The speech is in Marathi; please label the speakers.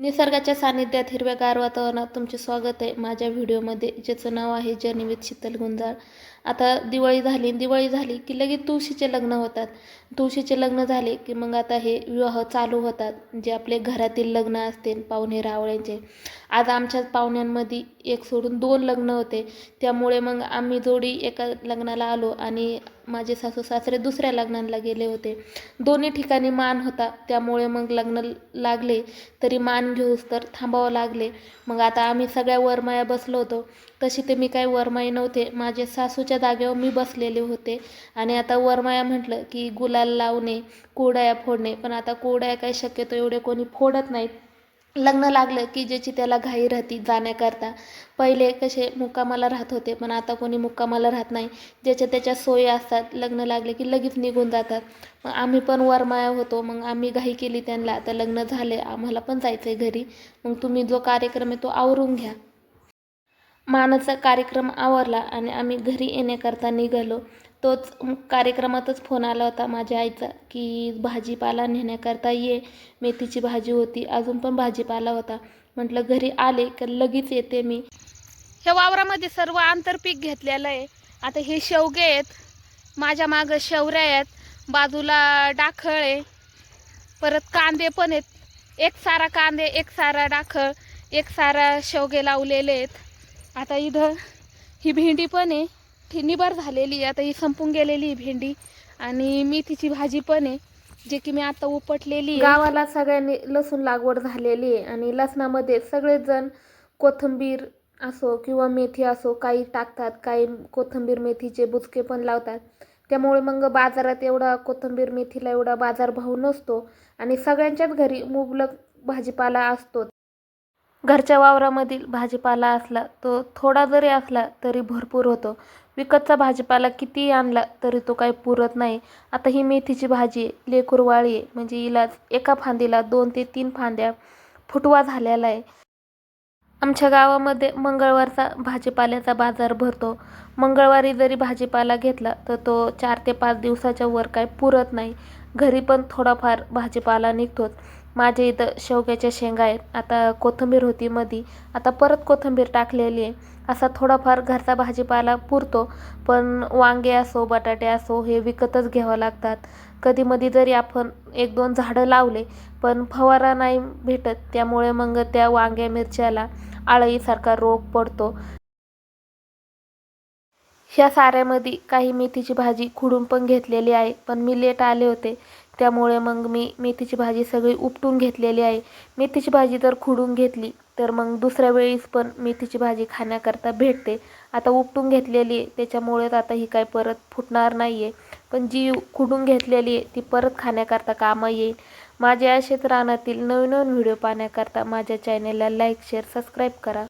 Speaker 1: निसर्गाच्या सानिध्यात हिरव्यागार वातावरणात तुमचे स्वागत आहे. माझ्या व्हिडिओमध्ये ज्याचं नाव आहे जर्नी विथ शीतल गुंजाळ. आता दिवाळी झाली दिवाळी झाली की लगेच तुळशीचे लग्न होतात. तुळशीचे लग्न झाले की मग आता हे विवाह चालू होतात जे आपले घरातील लग्न असतील पाहुणे रावळ्यांचे. आज आमच्या पाहुण्यांमध्ये एक सोडून दोन लग्न होते. त्यामुळे मग आम्ही जोडी एका लग्नाला आलो आणि माझे सासू सासरे दुसऱ्या लग्नाला गेले होते. दोन्ही ठिकाणी मान होता. त्यामुळे मग लग्न लागले. तरी मान घेऊस तर थांबावं लागले. मग आता आम्ही सगळ्या वरमाया बसलो होतो. तशी ते मी काही वरमाई नव्हते. माझे सासूच्या जागेवर मी बसलेले होते. आणि आता वरमाया म्हटलं की गुलाल लावणे कोडाया फोडणे. पण आता कोडाया काही शक्यतो एवढे कोणी फोडत नाहीत. लग्न लागलं की ज्याची त्याला घाई राहती जाण्याकरता. पहिले कसे मुक्कामाला राहत होते पण आता कोणी मुक्कामाला राहत नाही. ज्याच्या त्याच्या सोयी असतात लग्न लागले की लगेच निघून जातात. मग आम्ही पण वरमाया होतो मग आम्ही घाई केली त्यांना. आता लग्न झाले आम्हाला पण जायचं आहे घरी. मग तुम्ही जो कार्यक्रम आहे तो आवरून घ्या. मानाचा कार्यक्रम आवरला आणि आम्ही घरी येण्याकरता निघालो. तोच कार्यक्रमातच फोन आला होता माझ्या आईचा की भाजीपाला नेण्याकरता ये. मेथीची भाजी होती. अजून पण भाजीपाला होता. म्हटलं घरी आले का लगेच येते मी. ह्या वावरामध्ये सर्व आंतरपीक घेतलेलं आहे. आता हे शेवगे आहेत. माझ्या मागं शेवऱ्या आहेत. बाजूला डाखळ आहे. परत कांदे पण आहेत. एक सारा कांदे एक सारा डाखळ एक सारा शेवगे लावलेले आहेत. आता इथं ही भेंडी पण आहे. ती निबार झालेली आता ही संपून गेलेली आहे भेंडी. आणि मेथीची भाजी पण आहे जे की मी आता उपटलेली गावाला सगळ्यांनी लसूण लागवड झालेली आहे. आणि लसणामध्ये सगळेजण कोथिंबीर असो किंवा मेथी असो काही टाकतात काही कोथिंबीर मेथीचे बुचके पण लावतात. त्यामुळे मग बाजारात एवढा कोथिंबीर मेथीला एवढा बाजारभाव नसतो. आणि सगळ्यांच्याच घरी मुबलक भाजीपाला असतो घरच्या वावरामधील भाजीपाला असला तो थोडा जरी असला तरी भरपूर होतो. विकतचा भाजीपाला कितीही आणला तरी तो काही पुरत नाही. आता ही मेथीची भाजी आहे लेकुरवाळी आहे. म्हणजे हिला एका फांदीला दोन ते तीन फांद्या फुटवा झालेला आहे. आमच्या गावामध्ये मंगळवारचा भाजीपाल्याचा बाजार भरतो. मंगळवारी जरी भाजीपाला घेतला तर तो चार ते पाच दिवसाच्या वर काय पुरत नाही. घरी पण थोडाफार भाजीपाला निघतोच. माझ्या इथं शेवग्याच्या शेंगा आहेत. आता कोथिंबीर होती मधी. आता परत कोथिंबीर टाकलेली आहे. असा थोडाफार घरचा भाजीपाला पुरतो पण वांगे असो बटाटे असो हे विकतच घ्यावं लागतात. कधीमध्ये जरी आपण एक दोन झाडं लावले पण फवारा नाही भेटत. त्यामुळे मग त्या वांग्या मिरच्याला आळईसारखा रोग पडतो. ह्या साऱ्यामध्ये काही मेथीची भाजी खुडून पण घेतलेली आहे पण मी लेट आले होते. त्यामुळे मग मी मेथीची भाजी सगळी उपटून घेतलेली आहे. मेथीची भाजी जर खुडून घेतली तर मग दुसऱ्या वेळीस पण मेथीची भाजी खाण्याकरता भेटते. आता उपटून घेतलेली आहे त्याच्यामुळेच आता ही काय परत फुटणार नाही आहे पण जी खुडून घेतलेली आहे ती परत खाण्याकरता कामं येईल. माझ्या असेच रानातील नवीन नवीन व्हिडिओ पाहण्याकरता माझ्या चॅनेलला लाईक शेअर सबस्क्राईब करा.